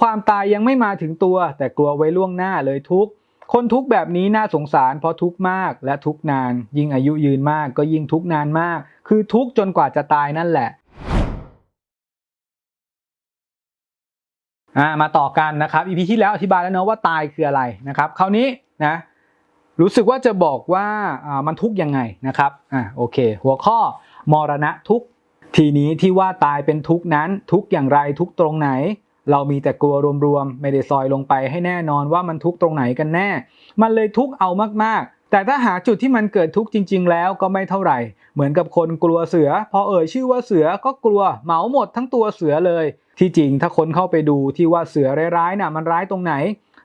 ความตายยังไม่มาถึงตัว แต่กลัวไว้ล่วงหน้าเลยทุกคนทุกแบบนี้น่าสงสารเพราะทุกมากและทุกนาน ยิ่งอายุยืนมากก็ยิ่งทุกนานมาก คือทุกจนกว่าจะตายนั่นแหละอ่ามาต่อกันนะครับอีพีที่แล้วอธิบายแล้วเนอะว่าตายคืออะไรนะครับคราวนี้นะรู้สึกว่าจะบอกว่าอ่ามันทุกยังไงนะครับอ่าโอเค หัวข้อมรณะทุกทีนี้ที่ว่าตายเป็นทุกนั้นทุกอย่างไรทุกตรงไหน เรามีแต่กลัวรวมๆ ไม่ได้ซอยลงไปให้แน่นอนว่ามันทุกตรงไหนกันแน่ มันเลยทุกเอามากๆ แต่ถ้าหาจุดที่มันเกิดทุกจริง ๆ แล้วก็ไม่เท่าไหร่ เหมือนกับคนกลัวเสือ พอเอ่ยชื่อว่าเสือก็กลัวเหมาหมดทั้งตัวเสือเลย ที่จริงถ้าคนเข้าไปดูที่ว่าเสือร้ายๆน่ะมันร้ายตรงไหน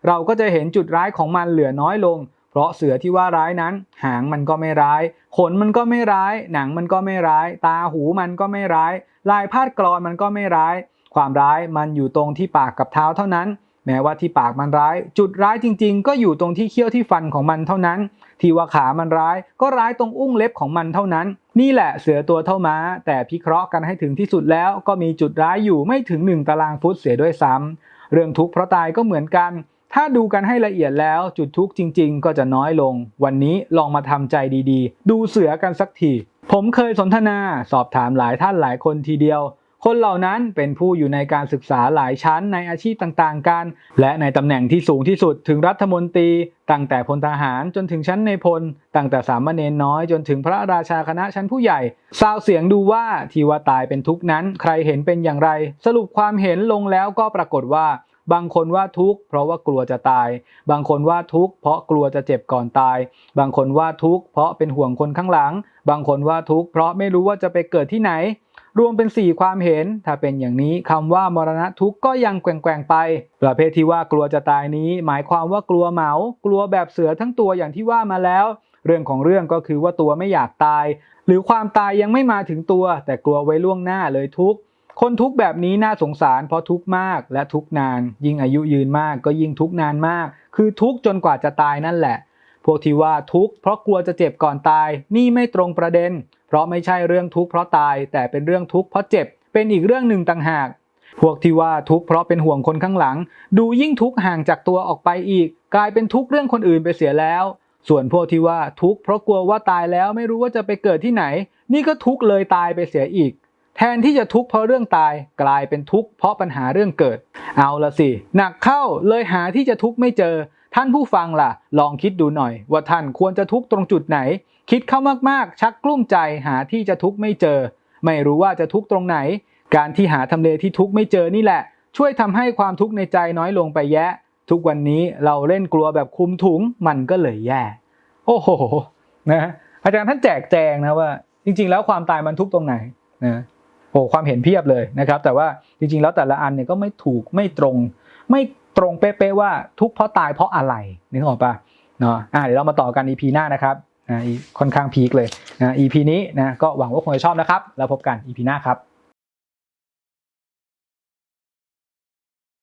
เราก็จะเห็นจุดร้ายของมันเหลือน้อยลง เพราะเสือที่ว่าร้ายนั้น หางมันก็ไม่ร้าย ขนมันก็ไม่ร้าย หนังมันก็ไม่ร้าย ตาหูมันก็ไม่ร้าย ลายพาดกรอนมันก็ไม่ร้าย ความร้ายมันอยู่ตรงที่ปากกับเท้าเท่านั้น แม้ว่าที่ปากมันร้าย จุดร้ายจริง ๆ ก็อยู่ตรงที่เขี้ยวที่ฟันของมันเท่านั้น ที่ว่าขามันร้าย ก็ร้ายตรงอุ้งเล็บของมันเท่านั้น นี่แหละเสือตัวเท่าม้า แต่พิเคราะห์กันให้ถึงที่สุดแล้ว ก็มีจุดร้ายอยู่ไม่ถึง 1 ตารางฟุตเสียด้วยซ้ำเรื่องทุกข์เพราะตายก็เหมือนกัน ถ้าดูกันให้ละเอียดแล้วจุดทุกข์จริง ๆ ก็จะน้อยลง วันนี้ลองมาทำใจดีๆ ดูเสือกันสักทีผมเคยสนทนาสอบถามหลายท่านหลายคนทีเดียว คนเหล่านั้นเป็นผู้อยู่ในการศึกษาหลายชั้นในอาชีพต่างๆกัน และในตำแหน่งที่สูงที่สุดถึงรัฐมนตรี ตั้งแต่พลทหารจนถึงชั้นในพล ตั้งแต่สามเณรน้อยจนถึงพระราชาคณะชั้นผู้ใหญ่ซาวเสียงดูว่าที่ว่าตายเป็นทุกนั้น ใครเห็นเป็นอย่างไร สรุปความเห็นลงแล้วก็ปรากฏว่าบางคนว่าทุกข์เพราะว่ากลัวจะตาย บางคนว่าทุกข์เพราะกลัวจะเจ็บก่อนตาย บางคนว่าทุกข์เพราะเป็นห่วงคนข้างหลัง บางคนว่าทุกข์เพราะไม่รู้ว่าจะไปเกิดที่ไหน รวมเป็น 4 ความเห็น ถ้าเป็นอย่างนี้คำว่ามรณะทุกข์ก็ยังแกว่งๆไป ประเภทที่ว่ากลัวจะตายนี้ หมายความว่ากลัวเหมา กลัวแบบเสือทั้งตัวอย่างที่ว่ามาแล้ว เรื่องของเรื่องก็คือว่าตัวไม่อยากตาย หรือความตายยังไม่มาถึงตัว แต่กลัวไว้ล่วงหน้าเลยทุกข์คนทุกข์แบบนี้น่าสงสารเพราะทุกข์มากและทุกข์นาน ยิ่งอายุยืนมากก็ยิ่งทุกข์นานมาก คือทุกข์จนกว่าจะตายนั่นแหละ วกที่ว่าทุกข์เพราะกลัวจะเจ็บก่อนตาย นี่ไม่ตรงประเด็น เพราะไม่ใช่เรื่องทุกข์เพราะตาย แต่เป็นเรื่องทุกข์เพราะเจ็บ เป็นอีกเรื่องหนึ่งต่างหาก พวกที่ว่าทุกข์เพราะเป็นห่วงคนข้างหลัง ดูยิ่งทุกข์ห่างจากตัวออกไปอีก กลายเป็นทุกข์เรื่องคนอื่นไปเสียแล้ว ส่วนพวกที่ว่าทุกข์เพราะกลัวว่าตายแล้วไม่รู้ว่าจะไปเกิดที่ไหน นี่ก็ทุกข์เลยตายไปเสียอีกแทนที่จะทุกข์เพราะเรื่องตายกลายเป็นทุกข์เพราะปัญหาเรื่องเกิด เอาละสิ หนักเข้าเลยหาที่จะทุกข์ไม่เจอ ท่านผู้ฟังล่ะ ลองคิดดูหน่อย ว่าท่านควรจะทุกข์ตรงจุดไหน คิดเข้ามากๆ ชักกลุ้มใจหาที่จะทุกข์ไม่เจอ ไม่รู้ว่าจะทุกข์ตรงไหน การที่หาทำเลที่ทุกข์ไม่เจอนี่แหละ ช่วยทำให้ความทุกข์ในใจน้อยลงไปแยะ ทุกวันนี้เราเล่นกลัวแบบคุมถุงมันก็เลยแย่ โอ้โหนะอาจารย์ท่านแจกแจงนะว่า จริง ๆ แล้วความตายมันทุกตรงไหนนะโอ้ความเห็นเพียบเลยนะครับ แต่ว่าจริง ๆ แล้วแต่ละอันเนี่ยก็ไม่ถูกไม่ตรง ไม่ ตรงเป๊ะๆว่าทุกข์เพราะตายเพราะอะไรนึกออกปะเนาะอ่าเดี๋ยวเรามาต่อกัน EP หน้านะครับอ่าค่อนข้างพีคเลยนะ EP นี้นะก็หวังว่าคงจะชอบนะครับ แล้วพบกัน EP หน้าครับ